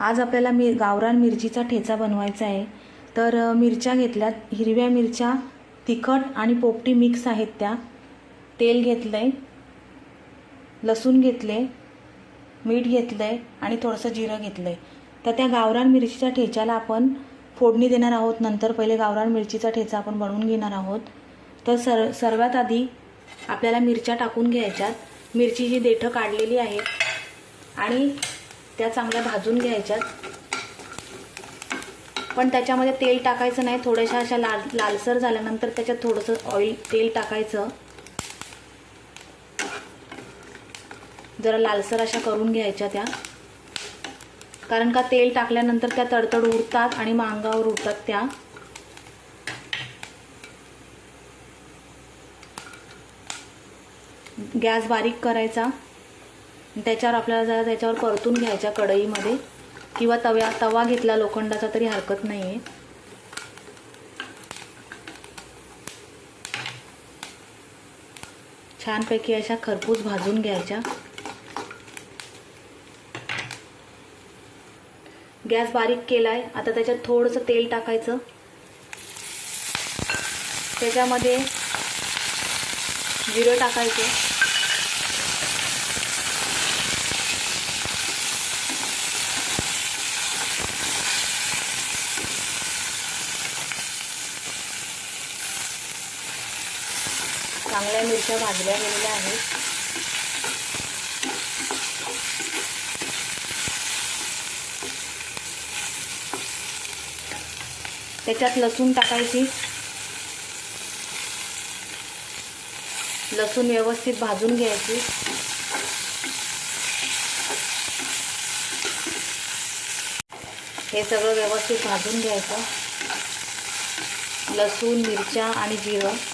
आज आपल्याला मी गावरान मिरचीचा ठेचा बनवायचा आहे. तर मिरच्या घेतल्यात. हिरव्या मिरच्या तिखट आणि पोपटी मिक्स आहेत त्या. तेल घेतलं आहे लसूण घेतले मीठ घेतलं आहे आणि थोडंसं जिरं घेतलं आहे तर त्या गावरान मिरचीच्या ठेच्याला आपण फोडणी देणार आहोत. नंतर पहिले गावरान मिरचीचा ठेचा आपण बनवून घेणार आहोत. तर सर सर्वात आधी आपल्याला मिरच्या टाकून घ्यायच्यात. मिरची जी देठं काढलेली आहेत आणि त्या चांगल्या भाजून घ्यायच्यात. पण त्याच्यामध्ये तेल टाकायचं नाही थोड्याशा अशा लाल लालसर झाल्यानंतर त्याच्यात थोडंसं ऑइल तेल टाकायचं. जरा लालसर अशा करून घ्यायच्या त्या. कारण का तेल टाकल्यानंतर त्या तडतड उरतात आणि मांगावर उरतात उडतात त्या. गॅस बारीक करायचा. त्याच्यावर आपल्याला जरा त्याच्यावर परतून घ्यायच्या कढईमध्ये. किंवा तव्या तवा घेतला लोखंडाचा तरी हरकत नाही आहे छानपैकी अशा खरपूस भाजून घ्यायच्या. गॅस बारीक केलाय. आता त्याच्यात थोडंसं तेल टाकायचं. त्याच्यामध्ये जिरं टाकायचं. चांगल्या मिरच्या भाजल्या गेलेल्या आहेत. त्याच्यात लसूण टाकायची. लसूण व्यवस्थित भाजून घ्यायची. हे सगळं व्यवस्थित भाजून घ्यायचं. लसूण मिरच्या आणि जिरं.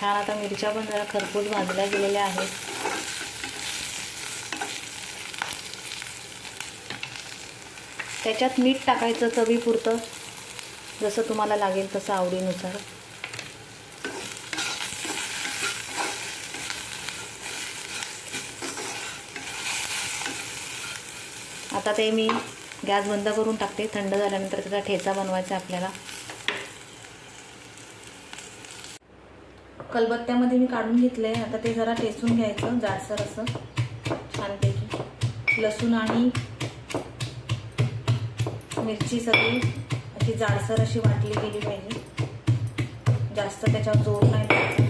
छान आता मिरच्या पण जरा खरपूस भाजल्या गेलेल्या आहेत. त्याच्यात मीठ टाकायचं चवीपुरतं. जसं तुम्हाला लागेल तसं आवडीनुसार. आता ते मी गॅस बंद करून टाकते. थंड झाल्यानंतर त्याचा ठेचा बनवायचा आपल्याला. कलबत्त्यामध्ये मी काढून घेतलंय. आता ते जरा टेचून घ्यायचं जाडसर असं. छानपैकी. लसूण आणि मिरची सगळी अशी जाडसर अशी वाटली गेली पाहिजे. जास्त त्याच्यावर जोर नाही द्यायचा.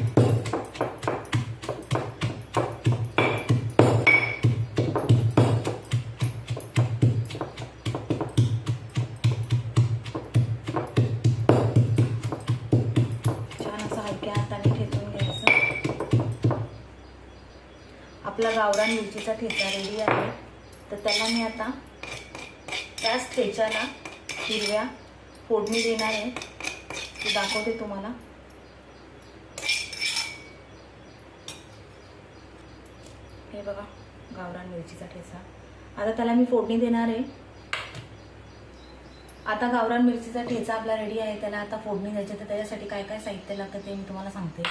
छान असं हलक्या हाताने आपला गावरान मिरचीचा ठेचा रेडी आहे. तर त्याला मी आता त्याच ठेच्याला हिरव्या फोडणी देणार आहे. ते दाखवते तुम्हाला. हे बघा गावरान मिरचीचा ठेचा. आता त्याला मी फोडणी देणार आहे. आता गावरान मिरचीचा ठेचा आपला रेडी आहे त्याला आता फोडणी द्यायची तर त्याच्यासाठी काय काय साहित्य लागतं ते मी तुम्हाला सांगते.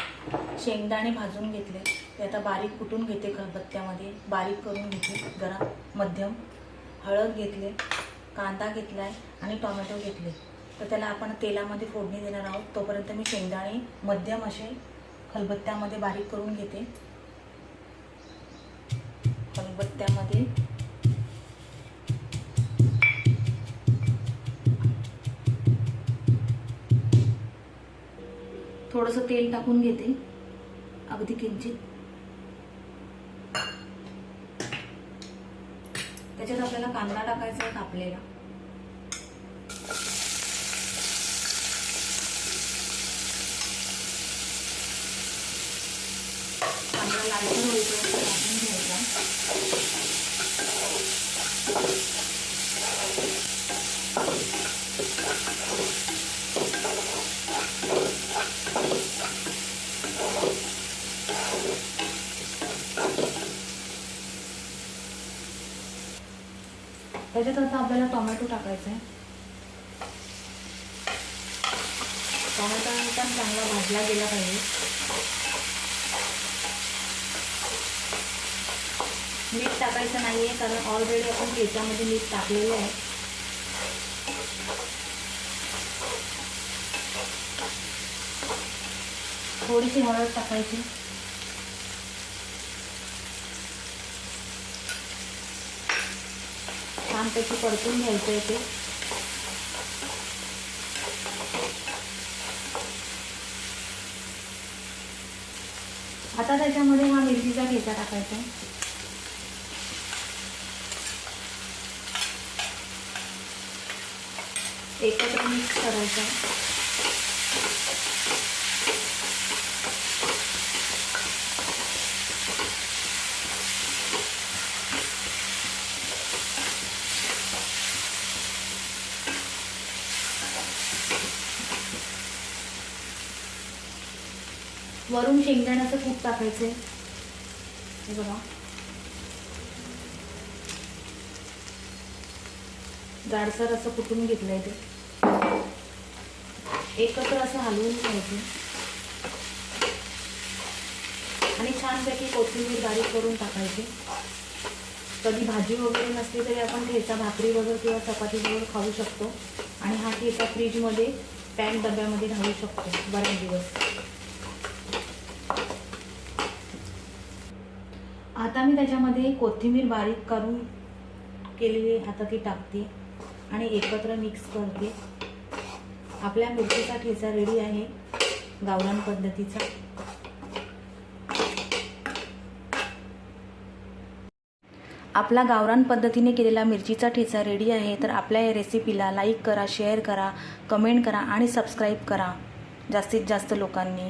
शेंगदाणे भाजून घेतले ते आता बारीक कुटून घेते खलबत्त्यामध्ये बारीक करून घेतले जरा मध्यम. हळद घेतले कांदा घेतला आहे आणि टोमॅटो घेतले. तर त्याला आपण तेलामध्ये फोडणी देणार आहोत तोपर्यंत मी शेंगदाणे मध्यम असे खलबत्त्यामध्ये बारीक करून घेते. खलबत्त्यामध्ये थोडंसं तेल टाकून घेते. अगदी किंचित. त्याच्यात आपल्याला कांदा टाकायचा आहे कापलेला कांदा लालसर होईपर्यंत भाजून घ्यायचा त्याच्यात आता आपल्याला टोमॅटो टाकायचा आहे टोमॅटो पण चांगला भाजला गेला पाहिजे. मीठ टाकायचं नाही आहे कारण ऑलरेडी आपण ठेच्यामध्ये मीठ टाकलेलं आहे. थोडीशी हळद टाकायची. छानपैकी परतून घ्यायचं आहे ते. आता त्याच्यामध्ये हा मिरचीचा ठेचा टाकायचा आहे. एकत्र मिक्स करायचं वरून शेंगदाण्याचं कूट टाकायचं आहे. हे बघा. जाडसर असं कुटून घेतलंय ते. एकत्र असं हलवून घ्यायचं. आणि छानपैकी कोथिंबीर बारीक करून टाकायची. कधी भाजी वगैरे नसली तरी आपण ठेचा भाकरी वगैरे किंवा चपाती वगैरे खाऊ शकतो. आणि हा ठेचा फ्रीजमध्ये पॅन डब्यामध्ये घालू शकतो. बऱ्याच दिवस. आता मी त्याच्यामध्ये कोथिंबीर बारीक करून केलेली आता ती टाकते आणि एकत्र मिक्स करते. आपल्या मिरचीचा ठेचा रेडी आहे गावरान पद्धतीचा. आपला गावरान पद्धतीने केलेला मिरचीचा ठेचा रेडी आहे तर आपल्या या रेसिपीला लाईक करा शेअर करा कमेंट करा आणि सबस्क्राईब करा. जास्तीत जास्त लोकांनी.